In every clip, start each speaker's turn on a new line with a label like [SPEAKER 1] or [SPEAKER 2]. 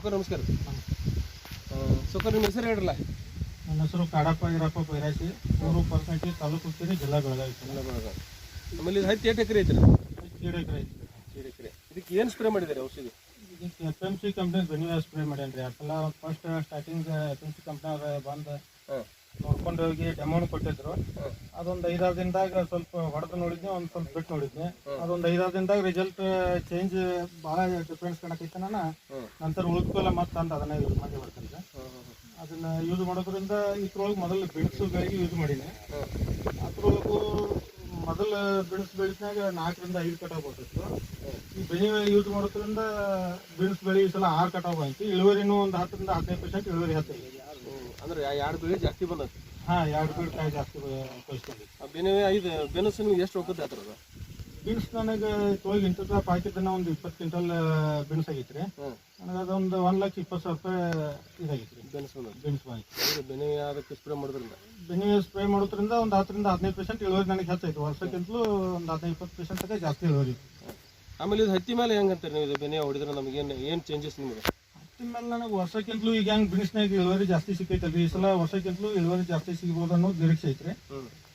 [SPEAKER 1] ಸುಖರ್ ನಮಸ್ಕಾರ. ಸುಖರ್ ನಿಮ್ಮ ಹೆಸರು ಹೇಳ್ರಲ್ಲ?
[SPEAKER 2] ನನ್ನ ಹೆಸರು ಕಾಡಪ್ಪ ಈರಪ್ಪ ಬೈರಾಸಿ ಮೂರು ಪರ್ಸೆಂಟೇಜ್ ತಾಲೂಕು ಹುಕ್ಕೇರಿ ಜಿಲ್ಲಾ ಬೆಳಗಾವಿ.
[SPEAKER 1] ಜಿಲ್ಲಾ ಬೆಳಗಾವಿ. ನಮ್ಮಲ್ಲಿ ಇದು ಏಟ್ ಎಕರೆ ಐತ್ರಿ?
[SPEAKER 2] ಎರಡು ಎಕರೆ ಐತಿ
[SPEAKER 1] ಎರಡು ಎಕರೆ. ಇದಕ್ಕೆ ಏನು ಸ್ಪ್ರೇ ಮಾಡಿದ್ದಾರೆ ಔಷಧಿ?
[SPEAKER 2] ಇದಕ್ಕೆ ಎಫ್ ಎಂ ಸಿ ಕಂಪ್ನಿ ಬೆನ್ಯೂ ಸ್ಪ್ರೇ ಮಾಡ್ಯಾನ್ರಿ. ಅದೆಲ್ಲ first starting F M C company ಬಂದು ನೋಡ್ಕೊಂಡು ಹೋಗಿ ಡೆಮೋನ್ ಕೊಟ್ಟಿದ್ರು. ಅದೊಂದು ಐದಾರು ದಿನದಾಗ ಸ್ವಲ್ಪ ಹೊಡೆದು ನೋಡಿದ್ನಿ, ಒಂದು ಸ್ವಲ್ಪ ಬಿಟ್ಟು ನೋಡಿದ್ನಿ. ಅದೊಂದು ಐದಾರು ದಿನದಾಗ ರಿಸಲ್ಟ್ ಚೇಂಜ್ ಭಾಳ ಡಿಫ್ರೆನ್ಸ್ ಕಾಣಕೈತೆ ನಾನು. ನಂತರ ಉಳ್ಕೊಲ್ಲ ಮತ್ತೆ ತಂದು ಅದನ್ನ ಯೂಸ್ ಮಾಡಿ ಬರ್ತೇನೆ ಅದನ್ನ ಯೂಸ್ ಮಾಡೋದ್ರಿಂದ ಇದ್ರೊಳಗೆ ಮೊದಲು ಬೆಣಸುಗಳಿಗೆ ಯೂಸ್ ಮಾಡೀನಿ. ಅದ್ರೊಳಗೂ ಮೊದಲ ಬಿಡಿಸ್ ಬೆಳೆಸಿನಾಗ ನಾಲ್ಕರಿಂದ ಐದು ಕಟಾವ್ ಬರ್ತಿತ್ತು. ಈ ಬೆಳೆ ಯೂಸ್ ಮಾಡೋದ್ರಿಂದ ಬಿಡಿಸ್ ಬೆಳೆ ಈ ಸಲ ಆರು ಕಟಾವ್ ಆಯ್ತು. ಇಳುವರಿನೂ ಒಂದು ಹತ್ತರಿಂದ ಹದಿನೈದು ಪರ್ಸೆಂಟ್ ಇಳುವರಿ ಹತ್ತಿದೆ
[SPEAKER 1] ಅಂದ್ರೆ ಎರಡು ಬೆಳೆ ಜಾಸ್ತಿ ಬಂದದ್ದು
[SPEAKER 2] ಹಾ ಎರಡು ಬೆಳೆ ಕಾಯಿ ಜಾಸ್ತಿ ಕಳಿಸ್ತೀವಿ
[SPEAKER 1] ಆ ಬೆನೆ ಐದು ಬೆನಸು ನಿಮ್ಗೆ ಎಷ್ಟು ಹೋಗುತ್ತೆ ಹತ್ರ ಅದು
[SPEAKER 2] ಬೀನ್ಸ್ ನನಗೆ ತೋಗಿ ಇಂಟರ್ ಹಾಕಿದ್ದನ್ನ ಒಂದು ಇಪ್ಪತ್ತು ಕ್ವಿಂಟಲ್ ಬೀನ್ಸ್ ಆಗೈತ್ರಿ
[SPEAKER 1] ರೀ
[SPEAKER 2] ನನಗೆ ಅದೊಂದು ಒಂದು ಲಕ್ಷ ಇಪ್ಪತ್ತು ಸಾವಿರ ರೂಪಾಯಿ ಇದಾಗೈತ್ರಿ.
[SPEAKER 1] ಬೆನಸು
[SPEAKER 2] ಬೀನ್ಸ್ ಬಂದೈತಿ
[SPEAKER 1] ಅಂದ್ರೆ ಬೆನೆ ಅದಕ್ಕೆ ಸ್ಪ್ರೇ ಮಾಡೋದ್ರಿಂದ?
[SPEAKER 2] ಬೆನೆ ಸ್ಪ್ರೇ ಮಾಡೋದ್ರಿಂದ ಒಂದು ಹತ್ತರಿಂದ ಹದಿನೈದು ಪರ್ಸೆಂಟ್ ಇಳುವರಿ ನನಗೆ ಹೆಚ್ಚಾಯ್ತು. ವರ್ಷಕ್ಕಿಂತಲೂ ಒಂದು ಹದಿನೈದು ಇಪ್ಪತ್ತು ಪರ್ಸೆಂಟ್ ತನಕ ಜಾಸ್ತಿ ಇಳುವರಿ.
[SPEAKER 1] ಆಮೇಲೆ ಇದು ಹತ್ತಿ ಮೇಲೆ ಹೆಂಗಂತಾರೆ ನೀವು ಇದು ಬೆನೆ ಹೊಡಿದ್ರೆ ನಮಗೆ ಏನು ಏನು ಚೇಂಜಸ್ ನಿಮಗೆ?
[SPEAKER 2] ಹತ್ತಿ ಮೇಲೆ ನನಗೆ ವರ್ಷಕ್ಕಿಂತಲೂ ಈಗ ಹೆಂಗೆ ಬೀನ್ಸ್ನಾಗ ಇಳುವರಿ ಜಾಸ್ತಿ ಸಿಕ್ಕೈತಲ್ರಿ. ಈ ಸಲ ವರ್ಷಕ್ಕಿಂತಲೂ ಇಳುವರಿ ಜಾಸ್ತಿ ಸಿಗ್ಬೋದು ಅನ್ನೋದು ನಿರೀಕ್ಷೆ ಐತ್ರಿ.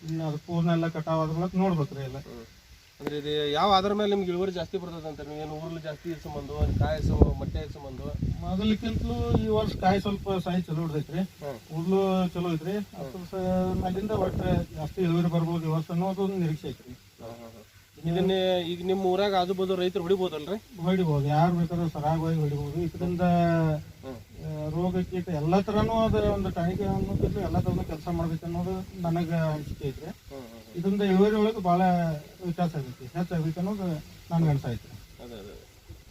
[SPEAKER 2] ಇನ್ನು ಅದು ಪೂರ್ಣ ಎಲ್ಲ ಕಟಾವ್ ಆದ್ರೆ ನೋಡ್ಬೇಕು ನೋಡ್ಬೇಕ್ರಿ ಎಲ್ಲ.
[SPEAKER 1] ಅಂದ್ರೆ ಇದು ಯಾವ ಆಧಾರ ಮೇಲೆ ನಿಮ್ಗೆ ಇಳುವರಿ ಜಾಸ್ತಿ ಬರ್ತದೆ ಅಂತ ಏನು ಊರಲ್ಲಿ ಜಾಸ್ತಿ ಸಂಬಂಧ ಕಾಯಿ ಸಂಬಂಧ ಮೊಟ್ಟೆ ಸಂಬಂಧ
[SPEAKER 2] ಮೊದಲಕ್ಕಿಂತಲೂ ಈ ವರ್ಷ ಕಾಯಿ ಸ್ವಲ್ಪ ಸಾಯಿ ಚಲೋ ಹೊಡ್ದೈತ್ರಿ.
[SPEAKER 1] ಊರ್ಲು
[SPEAKER 2] ಉರ್ಲು ಚಲೋ ಐತ್ರಿ. ಅಲ್ಲಿಂದ ಒಟ್ಟು ಜಾಸ್ತಿ ಇಳುವರಿ ಬರ್ಬೋದು ಈ ವರ್ಷ ಅನ್ನೋದು ಒಂದು ನಿರೀಕ್ಷೆ ಐತ್ರಿ.
[SPEAKER 1] ಇದನ್ನ ಈಗ ನಿಮ್ಮ ಊರಾಗ ಆಜು ಬಾಜು ರೈತರು ಹೊಡಿಬೋದಲ್ರಿ?
[SPEAKER 2] ಹೊಡಿಬೋದು. ಯಾರು ಬೇಕಾದ್ರೂ ಸರಾಗವಾಗಿ ಹೊಡಿಬೋದು. ಇದರಿಂದ ರೋಗ ಕೀಟ ಎಲ್ಲ ತರನು ಅದ ಒಂದು ಟಾಣಿಕೆ ಅನ್ನೋದಿಲ್ಲ ಎಲ್ಲ ತರನು ಕೆಲಸ ಮಾಡ್ಬೇಕು ಅನ್ನೋದು ನನಗೆ ಅನಿಸಿಕೆ ಐತ್ರಿ. ಇದರಿಂದ ಇಳುವರಿ ಒಳಗೆ ಭಾಳ ವ್ಯತ್ಯಾಸ ಆಗೈತಿ. ಹೆಚ್ಚಾಗೈತೆ ಅನ್ನೋದು ನನಗೆ ಅನ್ಸಾಯ್ತು
[SPEAKER 1] ಅದೇ ಅದೇ.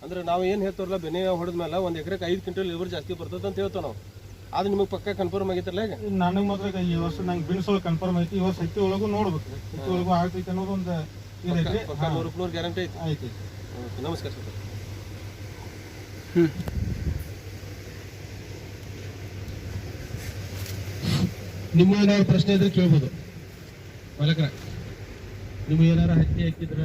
[SPEAKER 1] ಅಂದ್ರೆ ನಾವು ಏನು ಹೇಳ್ತಾರಲ್ಲ ಬೆನೆ ಹೊಡೆದ್ಮೇಲೆ ಒಂದು ಎಕರೆಗೆ ಐದು ಕ್ವಿಂಟಲ್ ಇಳುವರಿ ಜಾಸ್ತಿ ಬರ್ತದೆ ಅಂತ ಹೇಳ್ತಾವೆ ನಾವು. ಅದು ನಿಮಗೆ ಪಕ್ಕ ಕನ್ಫರ್ಮ್ ಆಗೈತಲ್ಲ ಈಗ?
[SPEAKER 2] ನನಗೆ ಮಾತ್ರ ಈ ವರ್ಷ ನಂಗೆ ಬಿಡಿಸೋಳು ಕನ್ಫರ್ಮ್ ಐತಿ ಈ ವರ್ಷ ಹತ್ತಿ ಒಳಗೂ ನೋಡ್ಬೇಕು. ಹತ್ತಿ ಒಳಗೂ ಆಗ್ತೈತಿ ಅನ್ನೋದು ಒಂದು ಇದೈತಿ
[SPEAKER 1] ಪಕ್ಕ ನೂರಕ್ಕೆ ನೂರು ಗ್ಯಾರಂಟಿ ಐತಿ.
[SPEAKER 2] ಐತಿ
[SPEAKER 1] ಓಕೆ ನಮಸ್ಕಾರ ಸರ್.
[SPEAKER 3] ನಿಮ್ಮ ಏನಾದ್ರು ಪ್ರಶ್ನೆ ಇದ್ರೆ ಕೇಳ್ಬೋದು. ಮಾಲಕರ. ನಿಮ್ಗೆ ಏನಾರ ಹತ್ತಿ ಹಾಕಿದ್ರ